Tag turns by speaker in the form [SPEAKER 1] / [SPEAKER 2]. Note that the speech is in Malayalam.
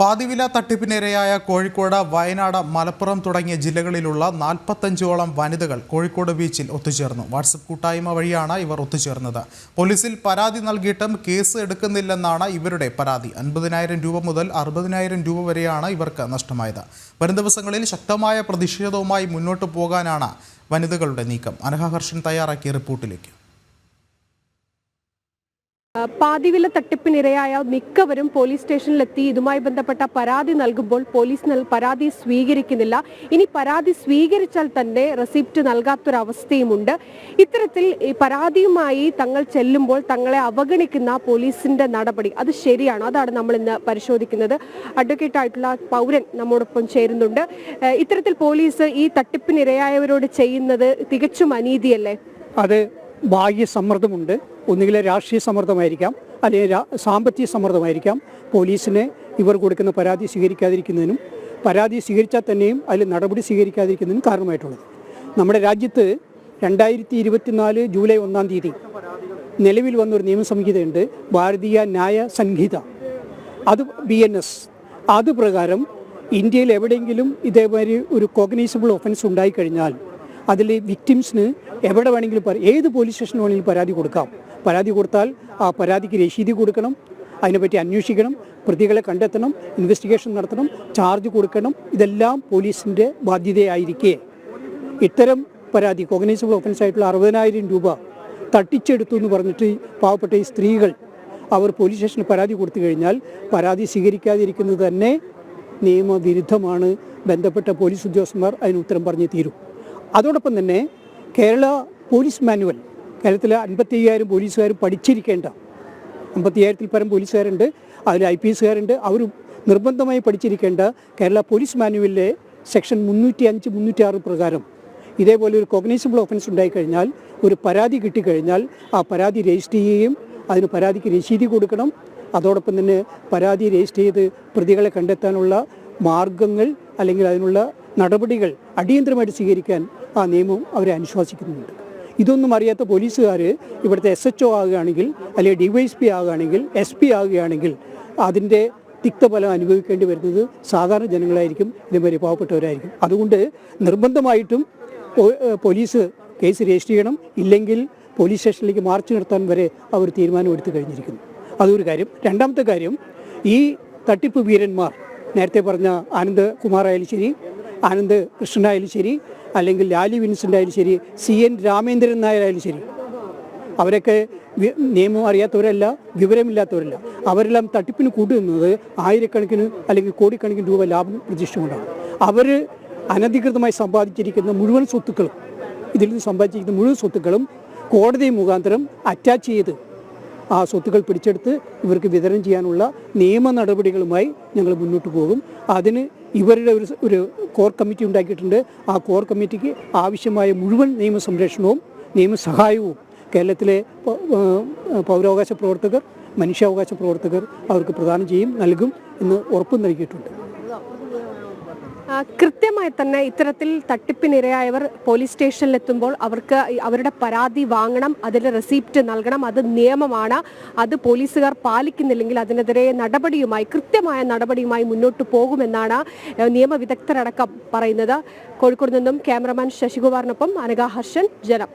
[SPEAKER 1] പാതിവില തട്ടിപ്പിനിരയായ കോഴിക്കോട് വയനാട് മലപ്പുറം തുടങ്ങിയ ജില്ലകളിലുള്ള നാൽപ്പത്തഞ്ചോളം വനിതകൾ കോഴിക്കോട് ബീച്ചിൽ ഒത്തുചേർന്നു. വാട്സപ്പ് കൂട്ടായ്മ വഴിയാണ് ഇവർ ഒത്തുചേർന്നത്. പോലീസിൽ പരാതി നൽകിയിട്ടും കേസ് എടുക്കുന്നില്ലെന്നാണ് ഇവരുടെ പരാതി. അൻപതിനായിരം രൂപ മുതൽ അറുപതിനായിരം രൂപ വരെയാണ് ഇവർക്ക് നഷ്ടമായത്. വരും ദിവസങ്ങളിൽ ശക്തമായ പ്രതിഷേധവുമായി മുന്നോട്ട് പോകാനാണ് വനിതകളുടെ നീക്കം. അനഘഹർഷൻ തയ്യാറാക്കിയ റിപ്പോർട്ടിലേക്ക്.
[SPEAKER 2] പാതിവില തട്ടിപ്പിനിരയായ മിക്കവരും പോലീസ് സ്റ്റേഷനിലെത്തി. ഇതുമായി ബന്ധപ്പെട്ട പരാതി നൽകുമ്പോൾ പോലീസ് പരാതി സ്വീകരിക്കുന്നില്ല. ഇനി പരാതി സ്വീകരിച്ചാൽ തന്നെ റെസിപ്റ്റ് നൽകാത്തൊരവസ്ഥയുമുണ്ട്. ഇത്തരത്തിൽ പരാതിയുമായി തങ്ങൾ ചെല്ലുമ്പോൾ തങ്ങളെ അവഗണിക്കുന്ന പോലീസിന്റെ നടപടി. അത് ശരിയാണ്? അതാണ് നമ്മൾ ഇന്ന് പരിശോധിക്കുന്നത്. അഡ്വക്കേറ്റ് ആയിട്ടുള്ള പൗരൻ നമ്മോടൊപ്പം ചേരുന്നുണ്ട്. ഇത്തരത്തിൽ പോലീസ് ഈ തട്ടിപ്പിനിരയായവരോട് ചെയ്യുന്നത് തികച്ചും അനീതിയല്ലേ?
[SPEAKER 3] അത് ബാഹ്യ സമ്മർദ്ദമുണ്ട് ഒന്നുകിൽ രാഷ്ട്രീയ സമ്മർദ്ദമായിരിക്കാം അല്ലെങ്കിൽ സാമ്പത്തിക സമ്മർദ്ദമായിരിക്കാം. പോലീസിനെ ഇവർ കൊടുക്കുന്ന പരാതി സ്വീകരിക്കാതിരിക്കുന്നതിനും പരാതി സ്വീകരിച്ചാൽ തന്നെയും അതിൽ നടപടി സ്വീകരിക്കാതിരിക്കുന്നതിനും കാരണമായിട്ടുള്ളത്. നമ്മുടെ രാജ്യത്ത് രണ്ടായിരത്തി ഇരുപത്തിനാല് ജൂലൈ ഒന്നാം തീയതി നിലവിൽ വന്നൊരു നിയമസംഹിതയുണ്ട് ഭാരതീയ ന്യായ സംഹിത. അത് ബി എൻ എസ്. അത് പ്രകാരം ഇന്ത്യയിൽ എവിടെയെങ്കിലും ഇതേമാതിരി ഒരു കോഗ്നൈസബിൾ ഒഫൻസ് ഉണ്ടായിക്കഴിഞ്ഞാൽ അതിൽ വിക്ടിംസിന് എവിടെ വേണമെങ്കിലും ഏത് പോലീസ് സ്റ്റേഷനിൽ വേണമെങ്കിലും പരാതി കൊടുക്കാം. പരാതി കൊടുത്താൽ ആ പരാതിക്ക് രശീതി കൊടുക്കണം. അതിനെപ്പറ്റി അന്വേഷിക്കണം. പ്രതികളെ കണ്ടെത്തണം. ഇൻവെസ്റ്റിഗേഷൻ നടത്തണം. ചാർജ് കൊടുക്കണം. ഇതെല്ലാം പോലീസിന്റെ ബാധ്യതയായിരിക്കെ. ഇത്തരം പരാതി കോഗ്നൈസബിൾ ഓഫൻസ് ആയിട്ടുള്ള അറുപതിനായിരം രൂപ തട്ടിച്ചെടുത്തു എന്ന് പറഞ്ഞിട്ട് പാവപ്പെട്ട ഈ സ്ത്രീകൾ അവർ പോലീസ് സ്റ്റേഷനിൽ പരാതി കൊടുത്തു കഴിഞ്ഞാൽ പരാതി സ്വീകരിക്കാതിരിക്കുന്നത് തന്നെ നിയമവിരുദ്ധമാണ്. ബന്ധപ്പെട്ട പോലീസ് ഉദ്യോഗസ്ഥന്മാർ അതിന് ഉത്തരം പറഞ്ഞേ തീരൂ. അതോടൊപ്പം തന്നെ കേരള പോലീസ് മാനുവൽ കേരളത്തിലെ അൻപത്തി അയ്യായിരം പോലീസുകാരും പഠിച്ചിരിക്കേണ്ട. അമ്പത്തി അയ്യായിരത്തിൽ പരം പോലീസുകാരുണ്ട്. അതിൽ ഐ പി എസുകാരുണ്ട്. അവർ നിർബന്ധമായി പഠിച്ചിരിക്കേണ്ട കേരള പോലീസ് മാനുവലിലെ സെക്ഷൻ മുന്നൂറ്റി അഞ്ച് മുന്നൂറ്റി ആറ് പ്രകാരം. ഇതേപോലെ ഒരു കോഗ്നൈസബിൾ ഓഫൻസ് ഉണ്ടായിക്കഴിഞ്ഞാൽ ഒരു പരാതി കിട്ടിക്കഴിഞ്ഞാൽ ആ പരാതി രജിസ്റ്റർ ചെയ്യുകയും അതിന് പരാതിക്ക് രസീതി കൊടുക്കണം. അതോടൊപ്പം തന്നെ പരാതി രജിസ്റ്റർ ചെയ്ത് പ്രതികളെ കണ്ടെത്താനുള്ള മാർഗങ്ങൾ അല്ലെങ്കിൽ അതിനുള്ള നടപടികൾ അടിയന്തരമായിട്ട് സ്വീകരിക്കാൻ ആ നിയമം അവരെ അനുശാസിക്കുന്നുണ്ട്. ഇതൊന്നും അറിയാത്ത പോലീസുകാർ ഇവിടുത്തെ എസ് എച്ച് ഒ ആകുകയാണെങ്കിൽ അല്ലെങ്കിൽ ഡി വൈ എസ് പി ആകുകയാണെങ്കിൽ എസ് പി ആകുകയാണെങ്കിൽ അതിന്റെ തിക്തഫലം അനുഭവിക്കേണ്ടി വരുന്നത് സാധാരണ ജനങ്ങളായിരിക്കും ഇതേമാതിരി പാവപ്പെട്ടവരായിരിക്കും. അതുകൊണ്ട് നിർബന്ധമായിട്ടും പോലീസ് കേസ് രജിസ്റ്റർ ചെയ്യണം. ഇല്ലെങ്കിൽ പോലീസ് സ്റ്റേഷനിലേക്ക് മാർച്ച് നടത്താൻ വരെ അവർ തീരുമാനം എടുത്തു കഴിഞ്ഞിരിക്കുന്നു. അതൊരു കാര്യം. രണ്ടാമത്തെ കാര്യം ഈ തട്ടിപ്പ് വീരന്മാർ നേരത്തെ പറഞ്ഞ ആനന്ദ് കുമാർ ശരി ആനന്ദ് കൃഷ്ണനായാലും ശരി അല്ലെങ്കിൽ ലാലി വിൻസെന്റ് ആയാലും ശരി സി എൻ രാമേന്ദ്രൻ നായരായാലും ശരി. അവരൊക്കെ നിയമം അറിയാത്തവരല്ല വിവരമില്ലാത്തവരല്ല. അവരെല്ലാം തട്ടിപ്പിന് കൂട്ടുന്നത് ആയിരക്കണക്കിന് അല്ലെങ്കിൽ കോടിക്കണക്കിന് രൂപ ലാഭം പ്രതീക്ഷിച്ചുകൊണ്ടാണ്. അവർ അനധികൃതമായി സമ്പാദിച്ചിരിക്കുന്ന മുഴുവൻ സ്വത്തുക്കളും ഇതിൽ നിന്ന് സമ്പാദിച്ചിരിക്കുന്ന മുഴുവൻ സ്വത്തുക്കളും കോടതി മുഖാന്തരം അറ്റാച്ച് ചെയ്ത് ആ സ്വത്തുക്കൾ പിടിച്ചെടുത്ത് ഇവർക്ക് വിതരണം ചെയ്യാനുള്ള നിയമ നടപടികളുമായി ഞങ്ങൾ മുന്നോട്ട് പോകും. അതിന് ഇവരുടെ ഒരു ഒരു കോർ കമ്മിറ്റി ഉണ്ടാക്കിയിട്ടുണ്ട്. ആ കോർ കമ്മിറ്റിക്ക് ആവശ്യമായ മുഴുവൻ നിയമ സംരക്ഷണവും നിയമസഹായവും കേരളത്തിലെ പൗരാവകാശ പ്രവർത്തകർ മനുഷ്യാവകാശ പ്രവർത്തകർ അവർക്ക് പ്രദാനം ചെയ്യും നൽകും എന്ന് ഉറപ്പ് നൽകിയിട്ടുണ്ട്.
[SPEAKER 2] കൃത്യമായി തന്നെ ഇത്തരത്തിൽ തട്ടിപ്പിനിരയായവർ പോലീസ് സ്റ്റേഷനിൽ എത്തുമ്പോൾ അവർക്ക് അവരുടെ പരാതി വാങ്ങണം അതിൽ റെസിപ്റ്റ് നൽകണം അത് നിയമമാണ് അത് പോലീസുകാർ പാലിക്കുന്നില്ലെങ്കിൽ അതിനെതിരെ നടപടിയുമായി കൃത്യമായ നടപടിയുമായി മുന്നോട്ട് പോകുമെന്നാണ് നിയമവിദഗ്ധരടക്കം പറയുന്നത്. കോഴിക്കോട് നിന്നും ക്യാമറമാൻ ശശികുമാറിനൊപ്പം അനഘ ഹർഷൻ ജനം.